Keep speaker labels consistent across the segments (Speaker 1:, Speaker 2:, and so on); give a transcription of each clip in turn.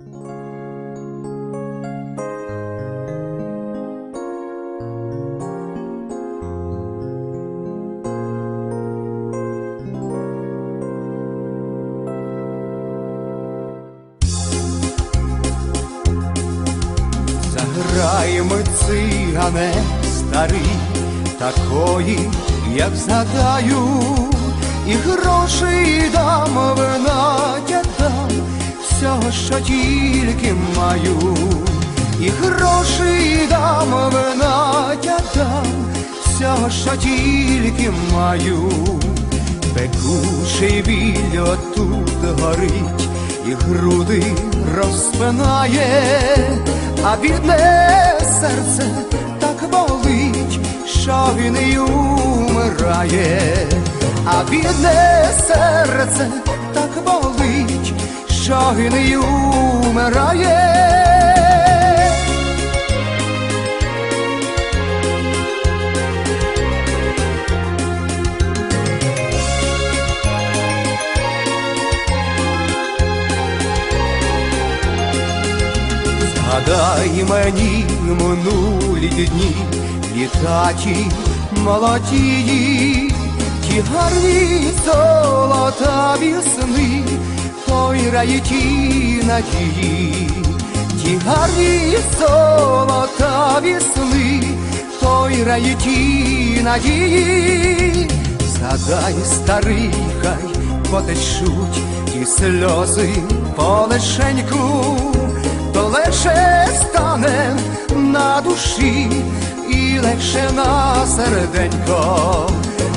Speaker 1: Заграй ми цигане старий, такої, як згадаю, і грошей дам вина що тільки маю, і грошей дам вина я дам, всього, що тільки маю, пекучий біль отут горить, і груди розпинає, а бідне серце так болить, що він і умирає, а бідне серце він умирає. Згадай мені минулі дні, літаті молодії, ті гарні золотаві сни, той ті надії, ті гарні золотаві сни, той рай ті надії, згадай старий, хай потечуть ті сльози полешеньку то легше стане на душі і легше на серденько,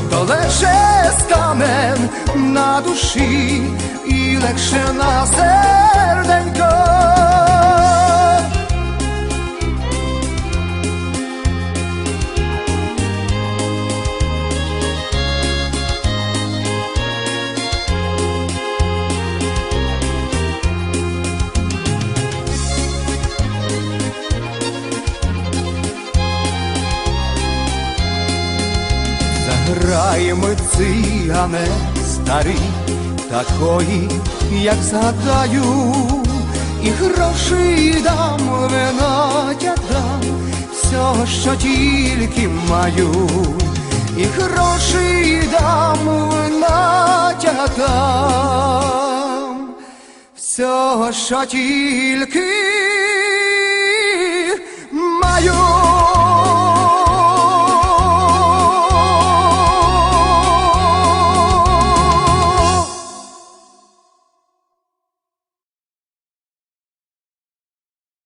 Speaker 1: то легше стане на душі легше на серденько. Заграй ми цигане старий, такої, як згадаю, і гроші дам винотя дам все що тільки маю, і гроші дам винотя дам всього, що тільки маю.